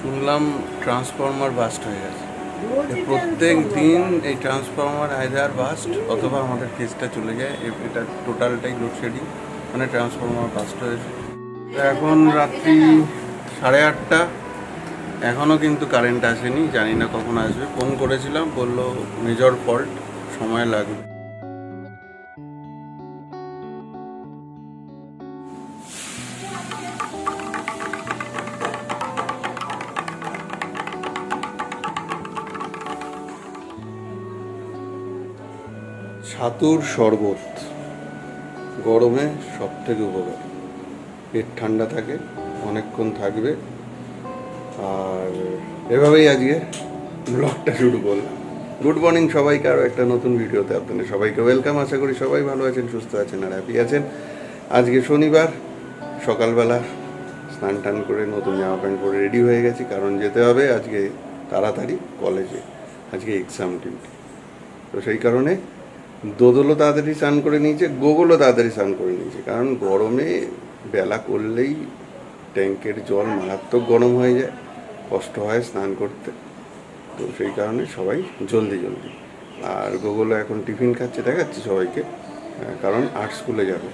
শুনলাম transformer bast হয়ে গেছে। প্রত্যেক দিন এই ট্রান্সফরমার আইদার বাস্ট অথবা আমাদের কেসটা চলে যায় এটা টোটালটাই লোডশেডিং মানে ট্রান্সফরমার বাস্ট হয়েছে। এখন রাত্রি সাড়ে আটটা এখনও কিন্তু কারেন্ট আসেনি জানি না কখন আসবে। ফোন করেছিলাম বলল মেজর ফল্ট সময় লাগবে। ছাতুর শরবত গরমে সব থেকে উপকার। পেট ঠান্ডা থাকে, অনেকক্ষণ থাকবে। আর এভাবেই আজকে ব্লগটা শুরু করলাম। গুড মর্নিং সবাইকে, আরও একটা নতুন ভিডিওতে আপনাদের সবাইকে ওয়েলকাম। আশা করি সবাই ভালো আছেন, সুস্থ আছেন আর হ্যাপি আছেন। আজকে শনিবার, সকালবেলা স্নান টান করে নতুন জামা প্যান্ট পরে রেডি হয়ে গেছি, কারণ যেতে হবে আজকে তাড়াতাড়ি কলেজে, আজকে এক্সাম ডিউটি তো সেই কারণে দোদলও তাড়াতাড়ি স্নান করে নিয়েছে, গোগলও তাড়াতাড়ি স্নান করে নিয়েছে। কারণ গরমে বেলা করলেই ট্যাঙ্কের জল মারাত্মক গরম হয়ে যায়, কষ্ট হয় স্নান করতে। তো সেই কারণে সবাই জলদি জলদি। আর গোগলও এখন টিফিন খাচ্ছে, দেখাচ্ছি সবাইকে। কারণ আর্ট স্কুলে যাবে।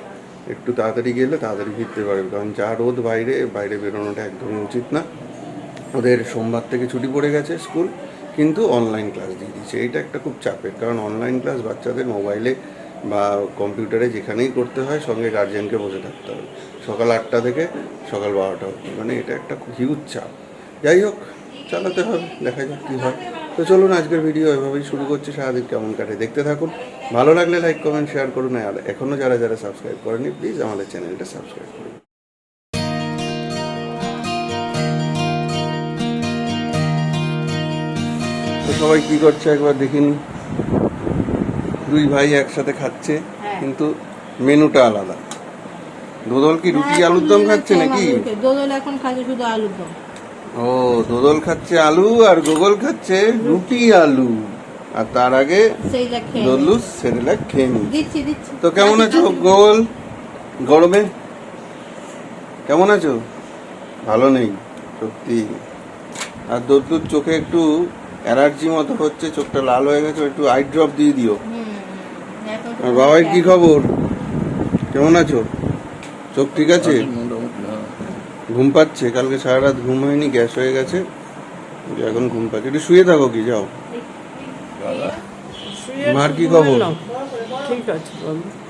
একটু তাড়াতাড়ি গেলে তাড়াতাড়ি ফিরতে পারবে, কারণ যা রোদ বাইরে বাইরে বেরোনোটা একদমই উচিত না। ওদের সোমবার থেকে ছুটি পড়ে গেছে স্কুল। কিন্তু অনলাইন ক্লাস দিয়ে দিচ্ছে এইটা একটা খুব চাপের, কারণ অনলাইন ক্লাস বাচ্চাদের মোবাইলে বা কম্পিউটারে যেখানেই করতে হয়, সঙ্গে গার্জেনকে বসে থাকতে হবে। সকাল আটটা থেকে সকাল বারোটা অবধি। মানে এটা একটা হিউজ চাপ। যাই হোক, চালাতে হবে, দেখা যাক কী হয়। তো চলুন আজকের ভিডিও এভাবেই শুরু করছি। সারাদিন কেমন কাটে দেখতে থাকুন। ভালো লাগলে লাইক কমেন্ট শেয়ার করুন। আর এখনও যারা যারা সাবস্ক্রাইব করেনি প্লিজ আমাদের চ্যানেলটা সাবস্ক্রাইব করুন। সবাই কি করছে? একবার দেখিনি। দুই ভাই একসাথে খাচ্ছে কিন্তু মেনুটা আলাদা। দোদল কি রুটি আলুর দম খাচ্ছে নাকি? দোদল এখন খাচ্ছে শুধু আলুর দম। ও দোদল খাচ্ছে আলু আর গোগল খাচ্ছে রুটি আলু। আর তার আগে। দোদলু সেরেলাক খেয়ে নি। তো কেমন আছো গোগল? গরমে? কেমন আছো? ভালো নেই সত্যি। আর দোদলুর চোখে একটু অ্যালার্জি মতো হচ্ছে চোখটা লাল হয়ে গেছে একটু আই ড্রপ দিয়ে দিও। আর বাবার কি খবর? কেমন আছো? চোখ ঠিক আছে? ঘুম পাচ্ছে কালকে সারা রাত ঘুম হয়নি গ্যাস হয়ে গেছে। এখন ঘুম পাচ্ছে। একটু শুয়ে থাকো কি যাও। মার কি খবর? ঠিক আছে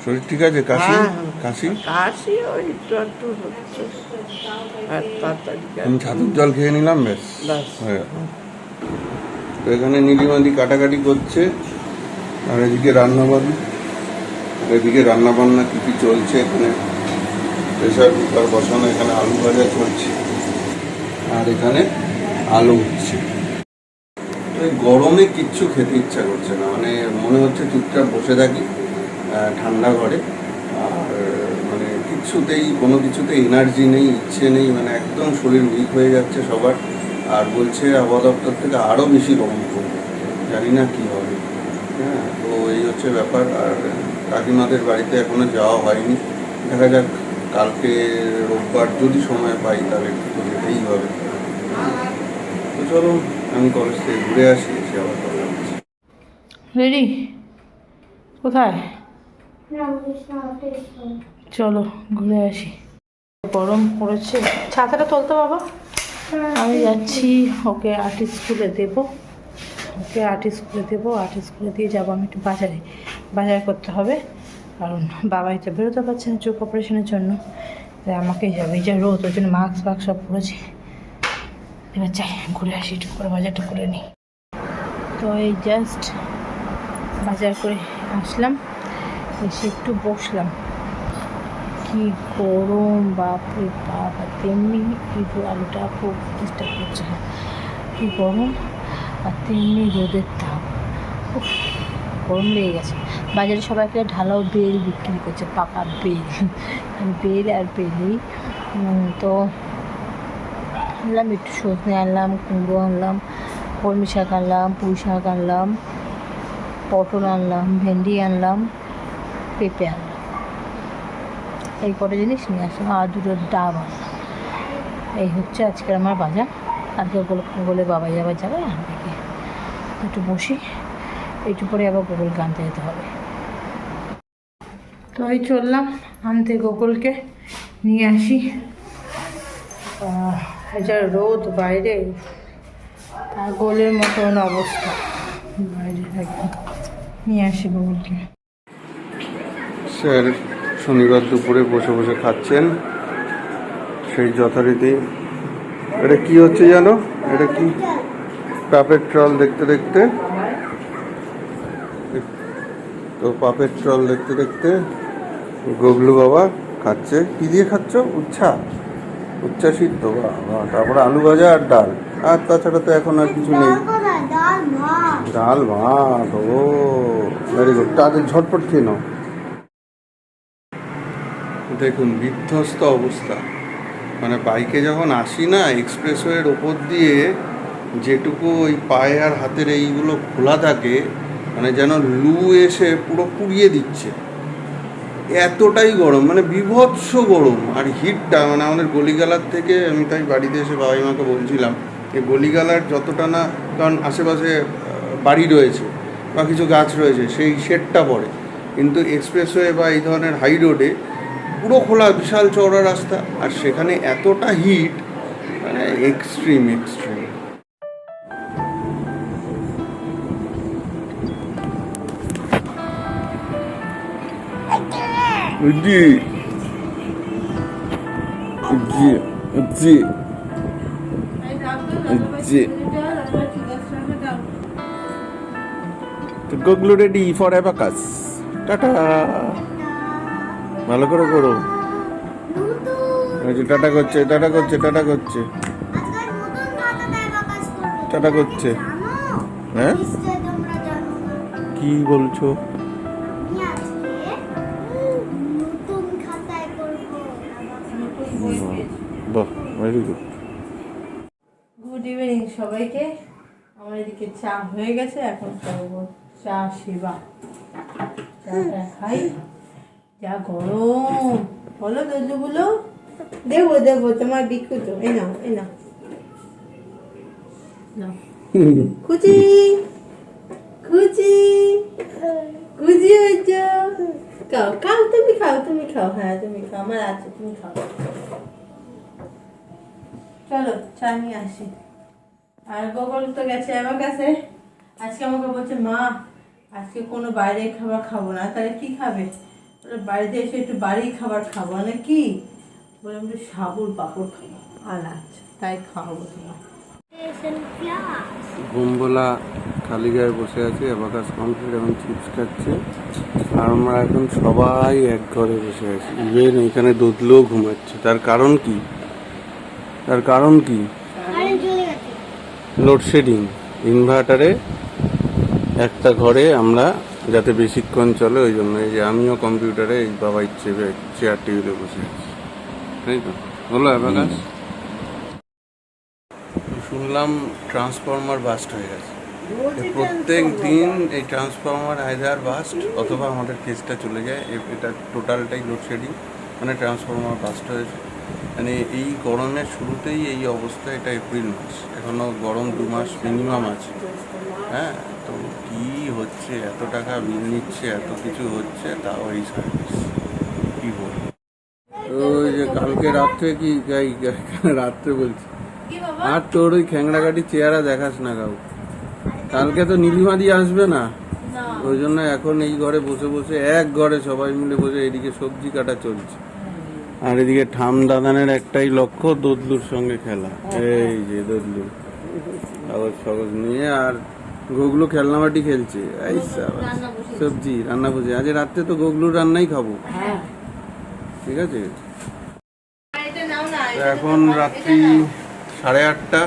শরীর ঠিক আছে? কাশি? হ্যাঁ। কাশি? কাশি ওই একটু একটু হচ্ছে। আর তাড়াতাড়ি আমি ছাতুর জল খেয়ে নিলাম বেশ ব্যাস। হয়ে গেল। তো এখানে নীলিমাদি কাটাকাটি করছে, আর এদিকে রান্না বান্না আর এদিকে রান্না বান্না কি কি চলছে এখানে? প্রেশার কুকার বসানো, এখানে আলু ভাজা চলছে। আর এখানে আলু উঠছে। তো গরমে কিচ্ছু খেতে ইচ্ছা করছে না মানে মনে হচ্ছে চুপচাপ বসে থাকি ঠান্ডা ঘরে। আর মানে কিছুতেই, কোনো কিছুতে এনার্জি নেই, ইচ্ছে নেই মানে একদম শরীর উইক হয়ে যাচ্ছে সবার। আর বলছে আবহাওয়া দপ্তর থেকে আরও বেশি গরম পড়বে জানি না কী হবে। হ্যাঁ তো এই হচ্ছে ব্যাপার। আর কাকিমাদের বাড়িতে এখনও যাওয়া হয়নি। দেখা যাক, কালকে রোববার যদি সময় পাই, তাহলে তো যেতেই হবে। তো চলো, আমি কলেজ থেকে ঘুরে আসি, এসে আবার কথা হচ্ছে রেডি? কোথায়? চলো, ঘুরে আসি। গরম পড়েছে। ছাতাটা তুলতে বাবা? আমি যাচ্ছি, ওকে আর্ট স্কুলে দেবো। ওকে আর্ট স্কুলে দেবো আর্ট স্কুলে দিয়ে যাব আমি একটু বাজারে। বাজার করতে হবে, কারণ বাবাই তো বেরোতে পারছে না চোখ অপারেশনের জন্য। তাই আমাকেই যাবে, এই যে রোদ, ওই জন্য মাস্ক ফাক্স সব পরেছি। এবার চাই ঘুরে আসি, একটু করে বাজারটা করে নিই। তো এই জাস্ট বাজার করে আসলাম, এসে একটু বসলাম। কি গরম, বাপরে বাপ তেমনি কিন্তু আলুটা খুব ডিস্টার্ব করছে কি গরম, আর তেমনি রোদের তাপ। গরম লেগে গেছে। বাজারে সবাই একটা ঢালাও বেল বিক্রি করছে, পাকা বেল। বেল আর বেলেই। তো আনলাম, একটু সজনে আনলাম, কুমড়ো আনলাম, কলমি শাক আনলাম, পুঁই শাক আনলাম, পটল আনলাম, ভেন্ডি আনলাম, পেঁপে আনলাম। এই কটা জিনিস নিয়ে আসলাম। আর দুটো ডাব এই হচ্ছে আজকের আমার বাজার। কালকে গোল বলে বাবা যাবার যাবে, আমি দেখি একটু বসি। একটু পরে আবার গোকুলকে আনতে যেতে হবে। তো এই চললাম, আনতে গোকুলকে নিয়ে আসি। যা রোদ বাইরে। আর গোলের মতন অবস্থা। বাইরে নিয়ে আসি গোকুলকে। স্যার শনিবার দুপুরে বসে বসে খাচ্ছেন। সেই যথারীতি। এটা কি হচ্ছে জানো? এটা কি? পাপের ট্রল দেখতে দেখতে। তো পাপের ট্রল দেখতে দেখতে গগলু বাবা খাচ্ছে। কি দিয়ে খাচ্ছ? উচ্ছা। উচ্ছা সিদ্ধ। বাবা তারপরে আলু ভাজা আর ডাল। আর তাছাড়া তো এখন আর কিছু নেই। ডাল ভাত। ও ভেরি গুড তাদের ঝটপট খেয়ে নাও। দেখুন, বিধ্বস্ত অবস্থা। মানে বাইকে যখন আসি না, এক্সপ্রেসওয়ের ওপর দিয়ে যেটুকু ওই পায়ে আর হাতের এইগুলো খোলা থাকে মানে যেন লু এসে পুরো পুড়িয়ে দিচ্ছে। এতটাই গরম মানে বিভৎস গরম। আর হিটটা মানে আমাদের গলিগালার থেকে, আমি তাই বাড়িতে এসে বাবাই মাকে বলছিলাম, যে গলিগালার যতটা না, কারণ আশেপাশে বাড়ি রয়েছে বা কিছু গাছ রয়েছে, সেই শেডটা পড়ে। কিন্তু এক্সপ্রেসওয়ে বা এই ধরনের হাই রোডে পুরো খোলা বিশাল চওড়া রাস্তা, আর সেখানে এতটা হিট মানে এক্সট্রিম এক্সট্রিম জি জি জি জি তো Goglu ready for abacus tata ভালো করে করো। টাটা করছে টাটা করছে টাটা করছে। টাটা করছে। হ্যাঁ? কি বলছো? গুড গুড ইভিনিং সবাইকে। আমার এদিকে চা হয়ে গেছে, এখন চা, সেবা। চাটা খাই। যা গরম। বলো দেবো দেবো, তোমার তো। নাও নাও। কুচি কুচি কুচি হয়েছ খাও খাও, তুমি খাও তুমি খাও। হ্যাঁ তুমি খাও, আমার আছে, তুমি খাও। চলো, চা নিয়ে আসি। আর গোগল তো গেছে আমার কাছে। আজকে আমাকে বলছে, মা, আজকে কোনো বাইরে খাবার খাব না। তাহলে কি খাবে? বাড়িতে এসে একটু বাড়ির খাবার খাব মানে কি বললাম একটু সাবুর পাপড় খাব। আর আচ্ছা তাই খাওয়াবো তোমার গোমবলা খালি গায়ে বসে আছে অ্যাবাকাস কমপ্লিট এবং চিপস খাচ্ছে। আর আমরা এখন সবাই এক ঘরে বসে আছি। ইভেন এখানে দুধলেও ঘুমাচ্ছে। তার কারণ কি? তার কারণ কি? লোডশেডিং। ইনভার্টারে একটা ঘরে আমরা যাতে বেশিক্ষণ চলে ওই জন্য এই যে আমিও কম্পিউটারে এই বাবা ইচ্ছে চেয়ার টেবিলে বসে আছি। তাই তো? বলো অ্যাবাকাস শুনলাম ট্রান্সফরমার বাস্ট হয়ে গেছে। প্রত্যেক দিন এই ট্রান্সফরমার আইদার বাস্ট অথবা আমাদের কেসটা চলে যায় এটা টোটালটাই লোডশেডিং মানে ট্রান্সফরমার বাস্ট হয়েছে। মানে এই গরমের শুরুতেই এই অবস্থা এটা এপ্রিল মাস। এখনও গরম দু মাস মিনিমাম আছে। হ্যাঁ? হচ্ছে এত টাকা বিল নিচ্ছে এত কিছু হচ্ছে তাও এই সার্ভিস কি বলব? ওই যে কালকে রাত্রে কি রাত্রে বলছি। আর তোর ওই খ্যাংড়াকাটি চেহারা দেখাস না কাউ। কালকে তো নীলিমাদি আসবে না। ওই জন্য এখন এই ঘরে বসে বসে এক ঘরে সবাই মিলে বসে এদিকে সবজি কাটা চলছে। আর এদিকে ঠাম দাদানের একটাই লক্ষ্য দদলুর সঙ্গে খেলা। এই যে দদলু। কাগজ ফাগজ নিয়ে আর গোগলু খেলনামাটি খেলছে। সবজি রান্না বুঝে আজ রাত্রে তো গোগলুর রান্নাই খাব। ঠিক আছে? এখন রাত্রি সাড়ে আটটা।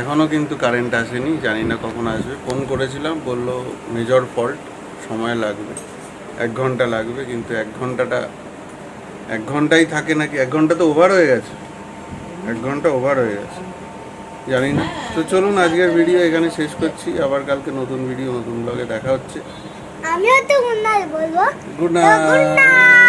এখনও কিন্তু কারেন্ট আসেনি জানি না কখন আসবে। ফোন করেছিলাম বলল মেজর ফল্ট সময় লাগবে। এক ঘণ্টা লাগবে কিন্তু এক ঘন্টাটা এক ঘন্টাই থাকে নাকি? এক ঘণ্টা তো ওভার হয়ে গেছে। এক ঘণ্টা ওভার হয়ে গেছে। জানি না। তো চলুন আজকের ভিডিও এখানে শেষ করছি। আবার কালকে নতুন ভিডিও নতুন ব্লগে দেখা হচ্ছে। আমিও তো গুড নাইট বলব। Good night.